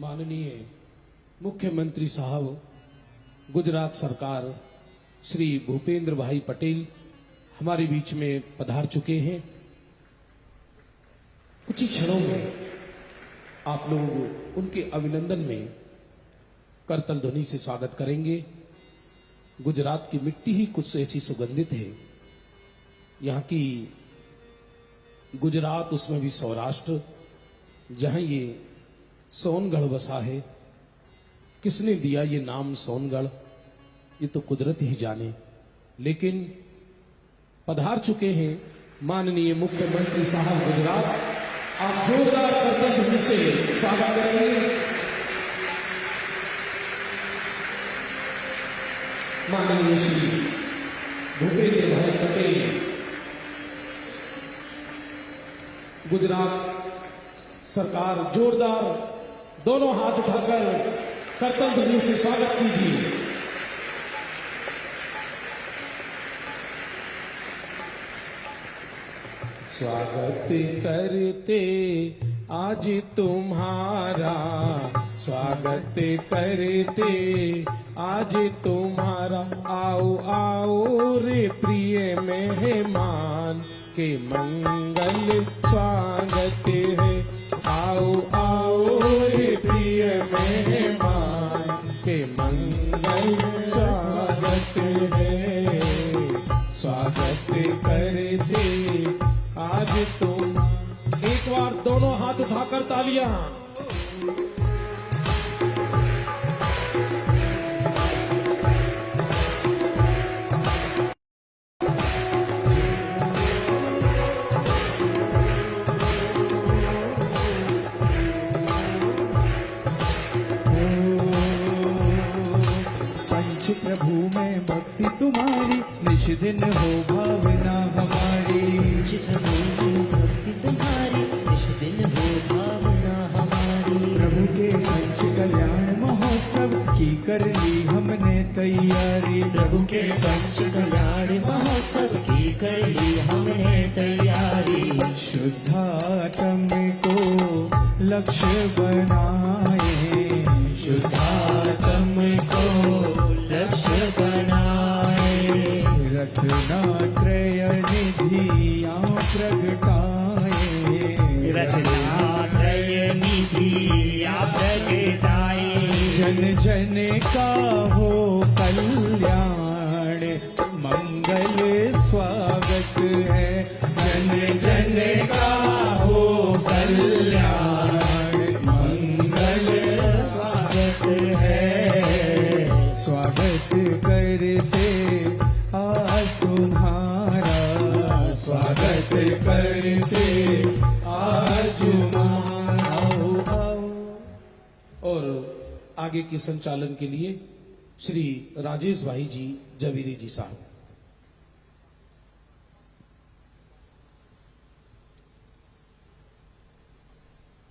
माननीय मुख्यमंत्री साहब, गुजरात सरकार श्री भूपेंद्र भाई पटेल हमारे बीच में पधार चुके हैं। कुछ ही क्षणों में आप लोग उनके अभिनंदन में करतल ध्वनि से स्वागत करेंगे। गुजरात की मिट्टी ही कुछ ऐसी सुगंधित है। यहाँ की गुजरात, उसमें भी सौराष्ट्र, जहाँ ये सोनगढ़ बसा है। किसने दिया ये नाम सोनगढ़? ये तो कुदरत ही जाने। लेकिन पधार चुके हैं माननीय मुख्यमंत्री साहब गुजरात। आप जोरदार ध्वनि से स्वागत करेंगे। माननीय श्री भूपेंद्र भाई पटेल। गुजरात सरकार जोरदार दोनों हाथ उठाकर करतल ध्वनि से स्वागत कीजिए। स्वागत करते आज तुम्हारा, स्वागत करते आज तुम्हारा। आओ आओ रे प्रिय मेहमान, के मंगल स्वागत है। आओ आओ प्रिय मेहमान के मंगल स्वागत है स्वागत करते आज तुम एक बार दोनों हाथ उठाकर तालियां भक्ति तुम्हारी निश दिन हो भावना हमारी चित भूमि भक्ति तुम्हारी इस दिन हो भावना हमारी प्रभु के पंच कल्याण महोत्सव की कर ली हमने तैयारी प्रभु के पंच कल्याण महोत्सव की कर ली हमने तैयारी शुद्धात्म को लक्ष्य बनाए शुद्धात्म आगे के संचालन के लिए श्री राजेश भाई जी जवीरी जी साहब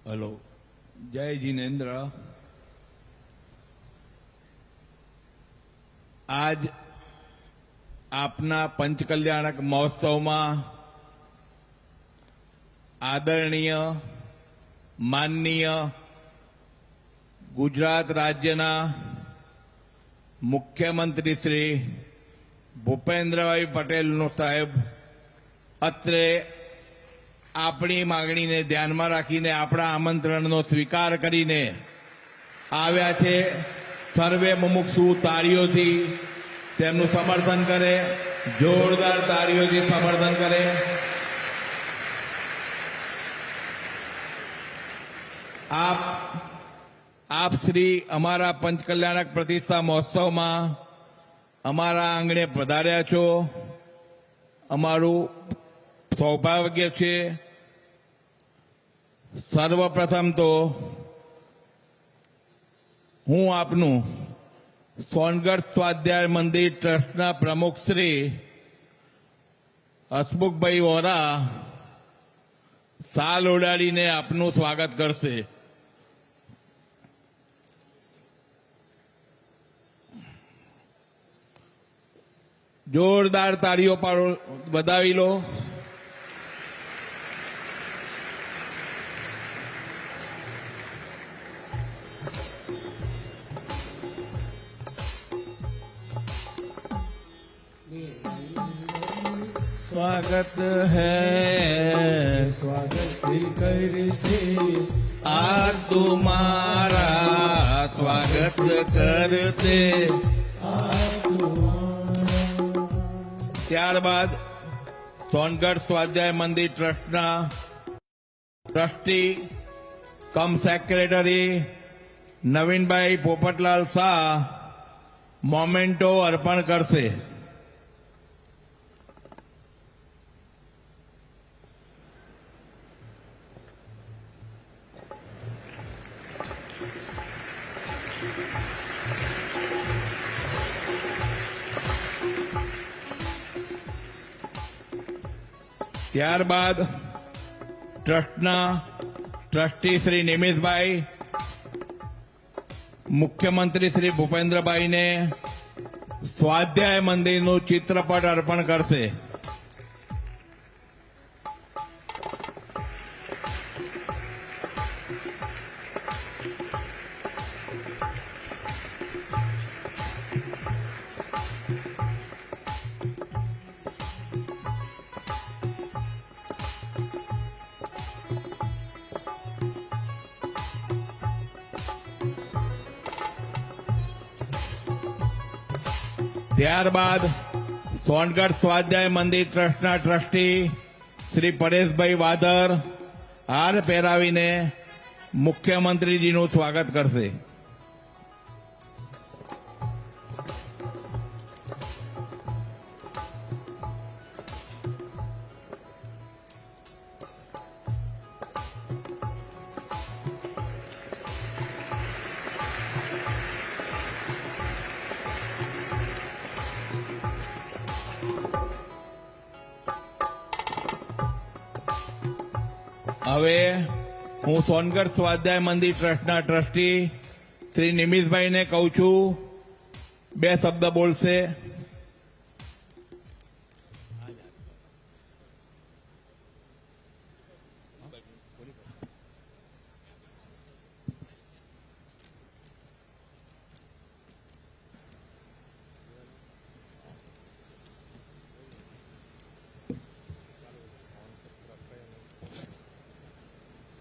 હલો જય જીનેન્દ્ર આજ આપના પંચકલ્યાણક મહોત્સવમાં આદરણીય માનનીય ગુજરાત રાજ્યના મુખ્યમંત્રી શ્રી ભૂપેન્દ્રભાઈ પટેલનો સાહેબ, અત્રે આપણી માગણીને ધ્યાનમાં રાખીને આપણા આમંત્રણનો સ્વીકાર કરીને આવ્યા છે. સર્વે મુમુક્ષુ તાળીઓથી તેમનું સમર્થન કરે, જોરદાર તાળીઓથી સમર્થન કરે. આપ આપ શ્રી અમારા પંચકલ્યાણક પ્રતિષ્ઠા મહોત્સવમાં અમારા આંગણે પધાર્યા છો. અમારું સૌભાગ્ય છે. સર્વપ્રથમ તો હું આપનું સોનગઢ સ્વાધ્યાય મંદિર ટ્રસ્ટના પ્રમુખ શ્રી હસમુખભાઈ વોરા સાલ ઉડાડીને આપનું સ્વાગત કરશે. જોરદાર તાળીઓ પાડો વધાવી લો स्वागत है स्वागत करते आज तुम्हारा स्वागत करते ત્યારબાદ સોનગઢ સ્વાધ્યાય મંદિર ટ્રસ્ટના trustee cum secretary Navinbhai Popatlal Shah memento અર્પણ કરશે. ત્યારબાદ ટ્રસ્ટના ટ્રસ્ટી શ્રી નિમિષભાઈ મુખ્યમંત્રી શ્રી ભૂપેન્દ્રભાઈને સ્વાધ્યાય મંદિરનું ચિત્રપટ અર્પણ કરશે. ત્યારબાદ સોનગઢ સ્વાધ્યાય મંદિર ટ્રસ્ટના ટ્રસ્ટી શ્રી પરેશભાઈ વાદર હાર પહેરાવીને મુખ્યમંત્રીજીનું સ્વાગત કરશે. હવે હું સોનગઢ સ્વાધ્યાય મંદિર ટ્રસ્ટના ટ્રસ્ટી શ્રી નિમિષભાઈને કહું છું બે શબ્દ બોલશે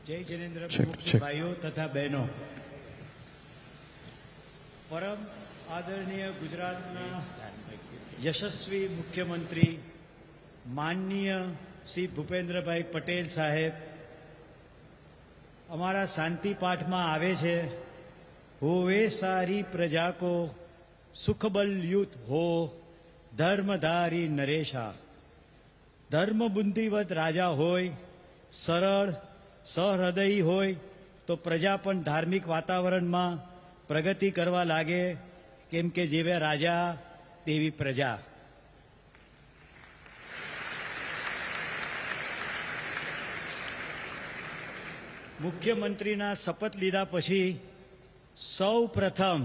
જય જિનેન્દ્ર ચેક ભાઈઓ તથા બહેનો. પરમ આદરણીય ગુજરાતના યશસ્વી મુખ્યમંત્રી માનનીય શ્રી ભૂપેન્દ્રભાઈ પટેલ સાહેબ અમારા શાંતિ પાઠમાં આવે છે. હોવે સારી પ્રજા કો સુખબલ યુત હો ધર્મધારી નરેશા. ધર્મ બુદ્ધિવત રાજા હોય સરળ સહૃદયી હોય તો પ્રજા પણ ધાર્મિક વાતાવરણમાં પ્રગતિ કરવા લાગે, કેમ કે જેવા રાજા, તેવી પ્રજા. મુખ્યમંત્રીના શપથ લીધા પછી સૌ પ્રથમ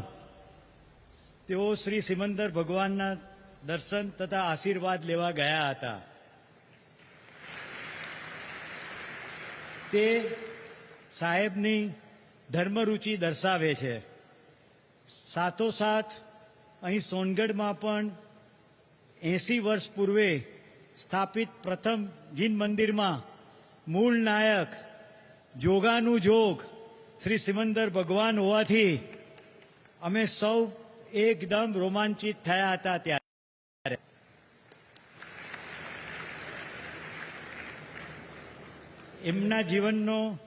તેઓ શ્રી સિમંદર ભગવાનના દર્શન તથા આશીર્વાદ લેવા ગયા હતા. તે સાહેબની ધર્મરુચિ દર્શાવે છે. સાથોસાથ અહીં સોનગઢમાં પણ એંસી વર્ષ પૂર્વે સ્થાપિત પ્રથમ જીન મંદિરમાં મૂળ નાયક જોગાનું જોગ શ્રી સિમંદર ભગવાન હોવાથી અમે સૌ એકદમ રોમાંચિત થયા હતા ત્યારે એમના જીવનનો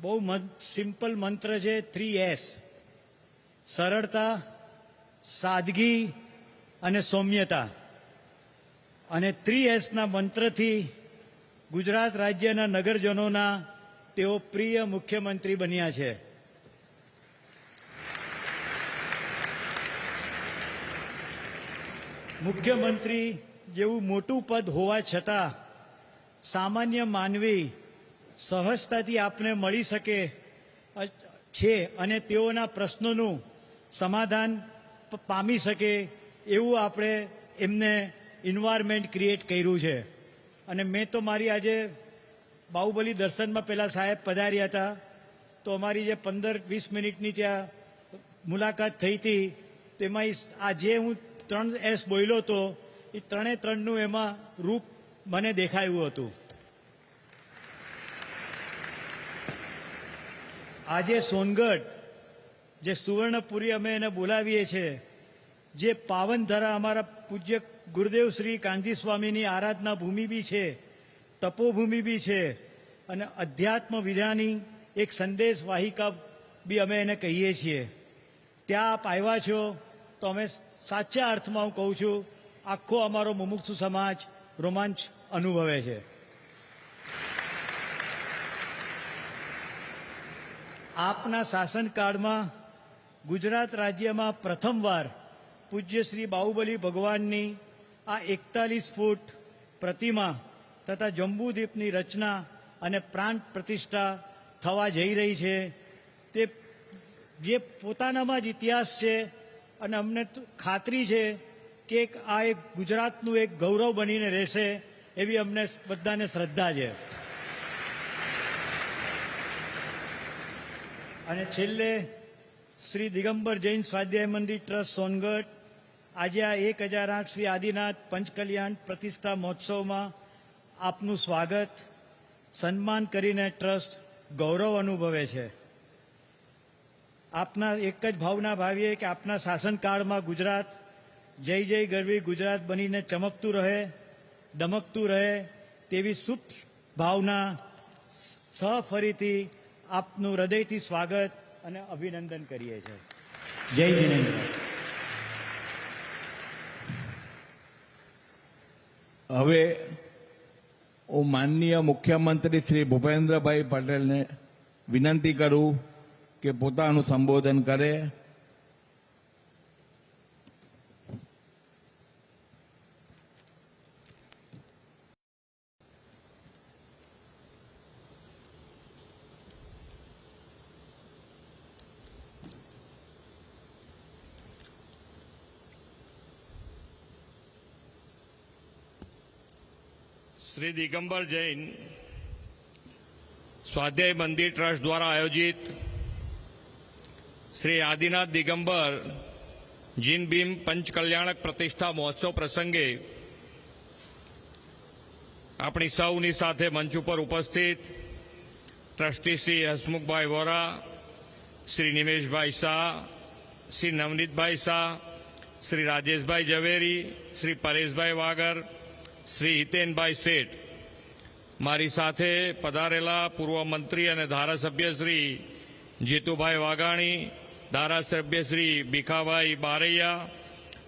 બહુ સિમ્પલ મંત્ર છે થ્રી એસ સરળતા, સાદગી અને સૌમ્યતા. અને થ્રી એસના મંત્રથી ગુજરાત રાજ્યના નગરજનોના તેઓ પ્રિય મુખ્યમંત્રી બન્યા છે. મુખ્યમંત્રી જેવું મોટું પદ હોવા છતાં સામાન્ય માનવી સહજતાથી આપને મળી શકે છે અને તેઓના પ્રશ્નોનું સમાધાન પામી શકે એવું આપણે એમને ઇન્વાયરમેન્ટ ક્રિએટ કર્યું છે. અને મેં તો મારી આજે બાહુબલી દર્શનમાં પહેલાં સાહેબ પધાર્યા હતા. તો અમારી જે પંદર વીસ મિનિટની ત્યાં મુલાકાત થઈ હતી, તેમાં આ જે હું ત્રણ એસ બોલ્યો હતો એ ત્રણે ત્રણનું એમાં રૂપ મને દેખાયું હતું. આજે સોનગઢ, જે સુવર્ણપુરી અમે એને બોલાવીએ છીએ, જે પાવનધરા અમારા પૂજ્ય ગુરુદેવ શ્રી કાંજી સ્વામીની આરાધના ભૂમિ બી છે, તપોભૂમિ બી છે, અને અધ્યાત્મ વિધાની એક સંદેશ વાહિકા બી અમે એને કહીએ છીએ. ત્યાં આપ આવ્યા છો તો અમે સાચા અર્થમાં હું કહું છું, આખો અમારો મુમુક્ષુ સમાજ રોમાંચ અનુભવે છે. આપના શાસનકાળમાં ગુજરાત રાજ્યમાં પ્રથમવાર પૂજ્ય શ્રી બાહુબલી ભગવાનની આ એકતાલીસ ફૂટ પ્રતિમા તથા જંબુદ્વીપની રચના અને પ્રાણ પ્રતિષ્ઠા થવા જઈ રહી છે. તે જે પોતાનામાં જ ઇતિહાસ છે અને અમને ખાતરી છે કે આ એક ગુજરાતનું એક ગૌરવ બનીને રહેશે એવી અમને બધાને શ્રદ્ધા છે. અને છેલ્લે શ્રી દિગંબર જૈન સ્વાધ્યાય મંદિર ટ્રસ્ટ સોનગઢ. આજે આ એક હજાર આઠ શ્રી આદિનાથ પંચકલ્યાણ પ્રતિષ્ઠા મહોત્સવમાં આપનું સ્વાગત. સન્માન કરીને ટ્રસ્ટ ગૌરવ અનુભવે છે. આપના એક જ ભાવના ભાવીએ કે આપના શાસનકાળમાં ગુજરાત જય જય ગરવી ગુજરાત બનીને ચમકતું રહે, દમકતું રહે તેવી શુભ ભાવના સફરીથી ફરીથી આપનું હૃદયથી સ્વાગત અને અભિનંદન કરીએ છીએ. જય જિનેન્દ્ર. હવે હું માનનીય મુખ્યમંત્રી શ્રી ભૂપેન્દ્રભાઈ પટેલને વિનંતી કરું કે પોતાનું સંબોધન કરે. શ્રી દિગંબર જૈન સ્વાધ્યાય મંદિર ટ્રસ્ટ દ્વારા આયોજિત શ્રી આદિનાથ દિગંબર જીન ભીમ પંચકલ્યાણક પ્રતિષ્ઠા મહોત્સવ પ્રસંગે આપણી સૌની સાથે મંચ ઉપર ઉપસ્થિત ટ્રસ્ટી શ્રી હસમુખભાઈ વોરા, શ્રી નિમેશભાઈ શાહ, શ્રી નવનીતભાઈ શાહ, શ્રી રાજેશભાઈ ઝવેરી, શ્રી પરેશભાઈ વાગર શ્રી હિતેનભાઈ શેઠ. મારી સાથે પધારેલા પૂર્વ મંત્રી અને ધારાસભ્ય શ્રી જીતુભાઈ વાઘાણી, ધારાસભ્ય શ્રી ભીખાભાઈ બારૈયા,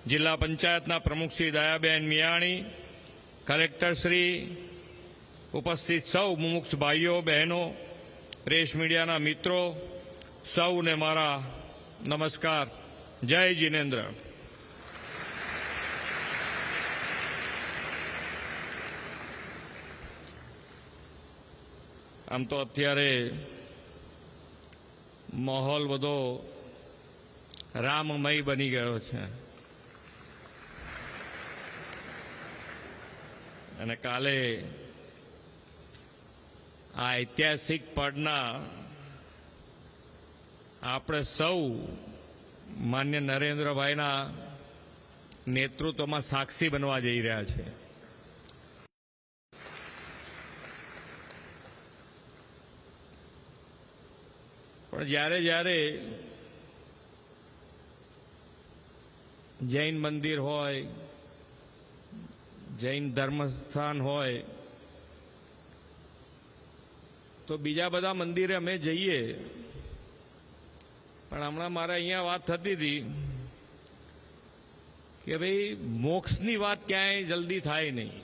જિલ્લા પંચાયતના પ્રમુખ શ્રી દયાબેન મિયાણી, કલેક્ટર શ્રી, ઉપસ્થિત સૌ મુમુક્ષ ભાઈઓ, બહેનો પ્રેસ મીડિયાના મિત્રો, સૌને મારા નમસ્કાર. જય જિનેન્દ્ર. આમ તો અત્યારે માહોલ બધો રામમય બની ગયો છે. અને કાલે આ ઐતિહાસિક પડના આપણે સૌ માન્ય નરેન્દ્રભાઈના નેતૃત્વમાં સાક્ષી બનવા જઈ રહ્યા છે. પણ જ્યારે જ્યારે જૈન મંદિર હોય, જૈન ધર્મસ્થાન હોય, તો બીજા બધા મંદિરે અમે જઈએ. પણ હમણાં મારે અહીંયા વાત થતી હતી કે ભાઈ, મોક્ષની વાત ક્યાંય જલ્દી થાય નહીં.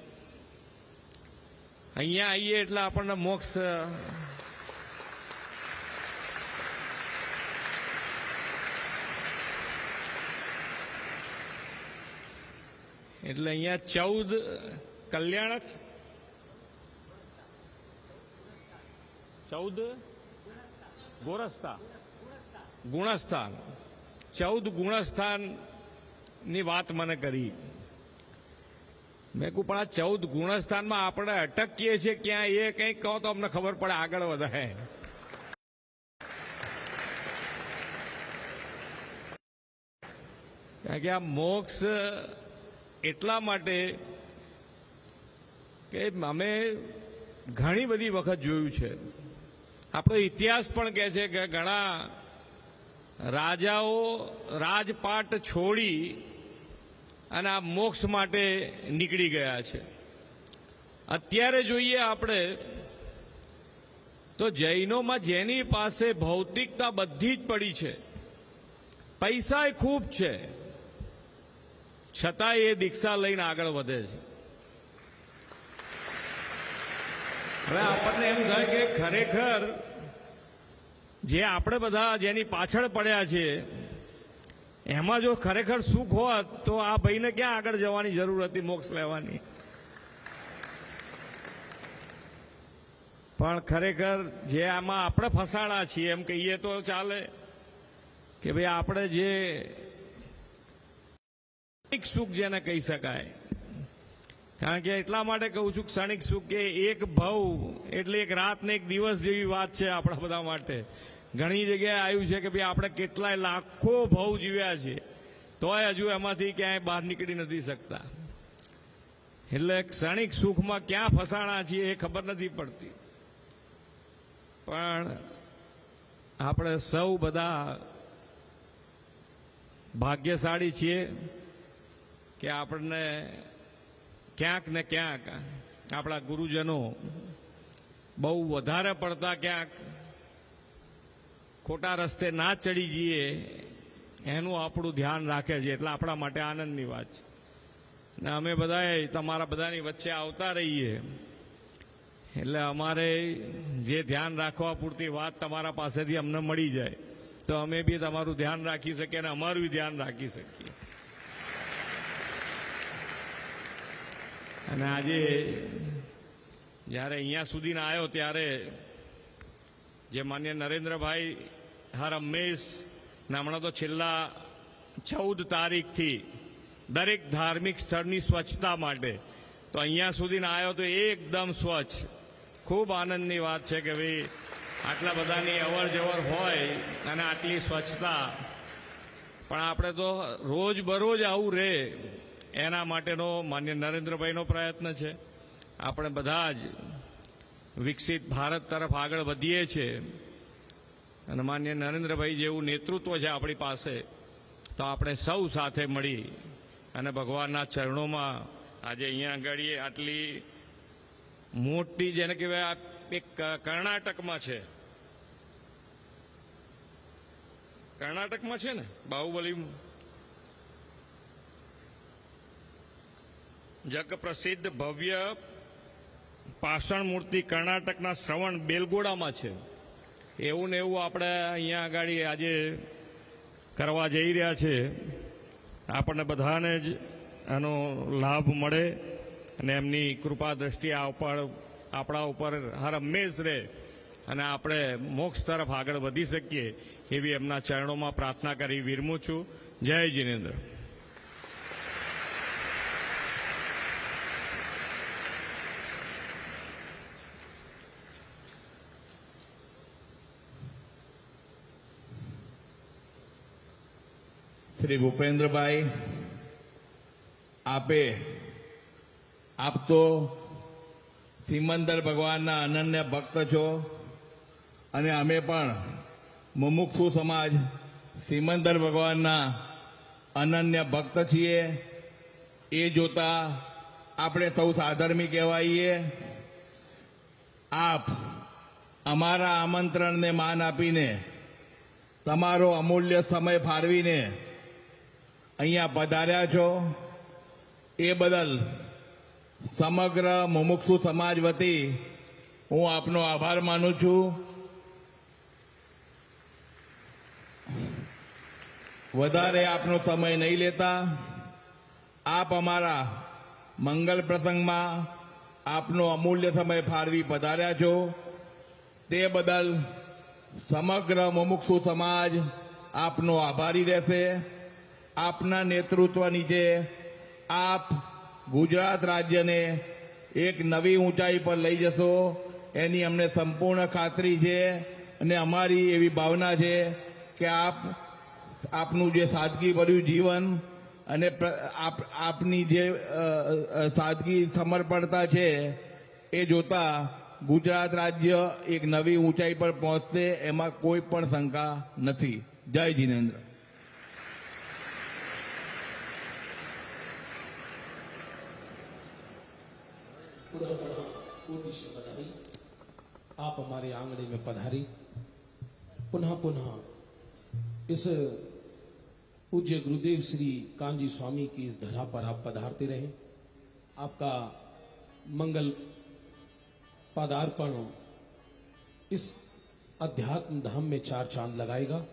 અહીંયા આવીએ એટલે આપણને મોક્ષ એટલે અહીંયા ચૌદ કલ્યાણક. ચૌદ ગોરસ્તા ગુણસ્થાન. ચૌદ ગુણસ્થાનની વાત મને કરી. મેં કહું, પણ આ ચૌદ ગુણસ્થાનમાં આપણે અટકીએ છીએ ક્યાં? એ કંઈક કહો તો અમને ખબર પડે આગળ વધારે. કારણ કે આ મોક્ષ એટલા માટે કે અમે ઘણી બધી વખત જોયું છે. આપણો ઇતિહાસ પણ કહે છે કે ઘણા રાજાઓ રાજપાટ છોડી અને આ મોક્ષ માટે નીકળી ગયા છે. અત્યારે જોઈએ આપણે તો જૈનોમાં જેની પાસે ભૌતિકતા બધી જ પડી છે. પૈસા ખૂબ છે. છતાં એ દીક્ષા લઈને આગળ વધે છે. હવે આપણને એમ થાય કે ખરેખર જે આપણે બધા જેની પાછળ પડ્યા છે એમાં જો ખરેખર સુખ હોત, તો આ ભાઈને ક્યાં આગળ જવાની જરૂર હતી, મોક્ષ લેવાની? પણ ખરેખર જે આમાં આપણે ફસાણા છીએ, એમ કહીએ તો ચાલે કે ભાઈ, આપણે જે ક્ષણિક સુખ જેને કહી શકાય. કારણ કે એટલા માટે કહું છું ક્ષણિક સુખ કે એક ભવ એટલે એક રાત ને એક દિવસ જેવી વાત છે આપણા બધા માટે. ઘણી જગ્યાએ આવ્યું છે કે ભાઈ આપણે કેટલાય લાખો ભવ જીવ્યા છે, તોય હજુ એમાંથી ક્યાંય બહાર નીકળી નથી શકતા. એટલે ક્ષણિક સુખમાં ક્યાં ફસાણા છીએ એ ખબર નથી પડતી. પણ આપણે સૌ બધા ભાગ્યશાળી છીએ. કે આપણને ક્યાંક ને ક્યાંક આપણા ગુરુજનો બહુ વધારે પડતા ક્યાંક ખોટા રસ્તે ના ચડી જઈએ, એનું આપણું ધ્યાન રાખે છે. એટલે આપણા માટે આનંદની વાત છે. ને અમે બધાએ તમારા બધાની વચ્ચે આવતા રહીએ. એટલે અમારે જે ધ્યાન રાખવા પૂરતી વાત તમારા પાસેથી અમને મળી જાય. તો અમે બી તમારું ધ્યાન રાખી શકીએ અને અમારું ધ્યાન રાખી શકીએ. અને આજે જ્યારે અહીંયા સુધી આવ્યો ત્યારે જે માન્ય નરેન્દ્રભાઈ હર હંમેશ હમણાં તો છેલ્લા ચૌદ તારીખથી દરેક ધાર્મિક સ્થળની સ્વચ્છતા માટે તો અહીંયા સુધી આવ્યો તો એકદમ સ્વચ્છ. ખૂબ આનંદની વાત છે કે ભાઈ આટલા બધાની અવર જવર હોય અને આટલી સ્વચ્છતા. પણ આપણે તો રોજ બરોજ આવું રહે. એના માટેનો માન્ય નરેન્દ્રભાઈનો પ્રયત્ન છે. આપણે બધા જ વિકસિત ભારત તરફ આગળ વધીએ છીએ. અને માન્ય નરેન્દ્રભાઈ જેવું નેતૃત્વ છે આપણી પાસે, તો આપણે સૌ સાથે મળી અને ભગવાનના ચરણોમાં આજે અહીંયા આગળ આટલી મોટી જેને કહેવાય એક કર્ણાટકમાં છે. કર્ણાટકમાં છે ને? બાહુબલી જગ પ્રસિદ્ધ ભવ્ય પાષાણ મૂર્તિ કર્ણાટકના શ્રવણ બેલગોડામાં છે. એવું ને એવું આપણે અહીંયા આગળ આજે કરવા જઈ રહ્યા છે. આપણને બધાને જ આનો લાભ મળે અને એમની કૃપા દ્રષ્ટિ આ ઉપર આપણા ઉપર હર હંમેશ રહે અને આપણે મોક્ષ તરફ આગળ વધી શકીએ એવી એમના ચરણોમાં પ્રાર્થના કરી વિરમું છું. જય જિનેન્દ્ર. શ્રી ભૂપેન્દ્રભાઈ, આપે, આપ તો સિમંદર ભગવાનના અનન્ય ભક્ત છો અને અમે પણ મુમુક્ષુ સમાજ સિમંદર ભગવાનના અનન્ય ભક્ત છીએ. એ જોતા આપણે સૌ સાધર્મી કહેવાઈએ. આપ અમારા આમંત્રણને માન આપીને, તમારો અમૂલ્ય સમય ફાળવીને અહીંયા પધાર્યા છો. એ બદલ સમગ્ર મુમુક્ષુ સમાજ વતી હું આપનો આભાર માનું છું. વધારે આપનો સમય નહીં લેતા. આપ અમારા મંગલ પ્રસંગમાં આપનો અમૂલ્ય સમય ફાળવી પધાર્યા છો. તે બદલ સમગ્ર મુમુક્ષુ સમાજ આપનો આભારી રહેશે. આપના નેતૃત્વની જે આપ ગુજરાત રાજ્યને એક નવી ઊંચાઈ પર લઈ જશો, એની અમને સંપૂર્ણ ખાતરી છે અને અમારી એવી ભાવના છે કે આપ, આપનું જે સાદગી ભર્યું જીવન અને આપ, આપની જે સાદગી સમર્પણતા છે, એ જોતા ગુજરાત રાજ્ય એક નવી ઊંચાઈ પર પહોંચશે, એમાં કોઈ પણ શંકા નથી. જય જીનેન્દ્ર. आप हमारे आंगड़े में पधारी। पुनः पुनः इस पूज्य गुरुदेव श्री कांजी स्वामी की इस धरा पर आप पधारते रहे। आपका मंगल पदार्पण इस अध्यात्म धाम में चार चाँद लगाएगा।